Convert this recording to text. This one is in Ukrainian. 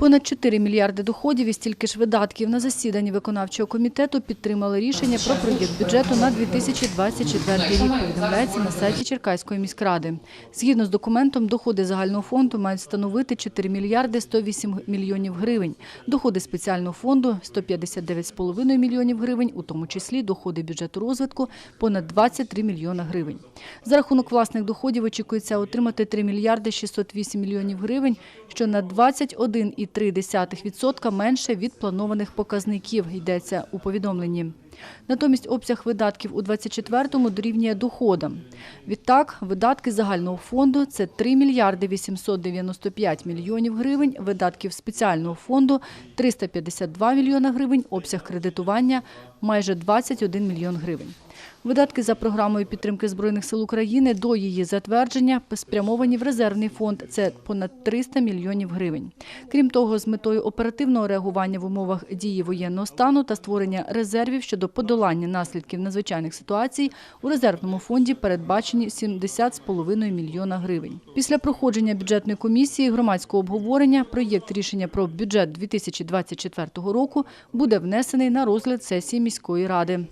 Понад 4 мільярди доходів і стільки ж видатків на засіданні виконавчого комітету підтримали рішення про проєкт бюджету на 2024 рік, повідомляється на сайті Черкаської міськради. Згідно з документом, доходи загального фонду мають становити 4 мільярди 108 мільйонів гривень, доходи спеціального фонду – 159,5 мільйонів гривень, у тому числі доходи бюджету розвитку – понад 23 мільйона гривень. За рахунок власних доходів очікується отримати 3 мільярди 608 мільйонів гривень, що на 21,3% менше від планованих показників, йдеться у повідомленні. Натомість обсяг видатків у 24-му дорівнює доходам. Відтак, видатки загального фонду – це 3 мільярди 895 мільйонів гривень, видатків спеціального фонду – 352 мільйона гривень, обсяг кредитування – майже 21 мільйон гривень. Видатки за програмою підтримки Збройних сил України до її затвердження спрямовані в резервний фонд – це понад 300 мільйонів гривень. Крім того, з метою оперативного реагування в умовах дії воєнного стану та створення резервів щодо подолання наслідків надзвичайних ситуацій у резервному фонді передбачені 70,5 мільйона гривень. Після проходження бюджетної комісії громадського обговорення проєкт рішення про бюджет 2024 року буде внесений на розгляд сесії міської ради.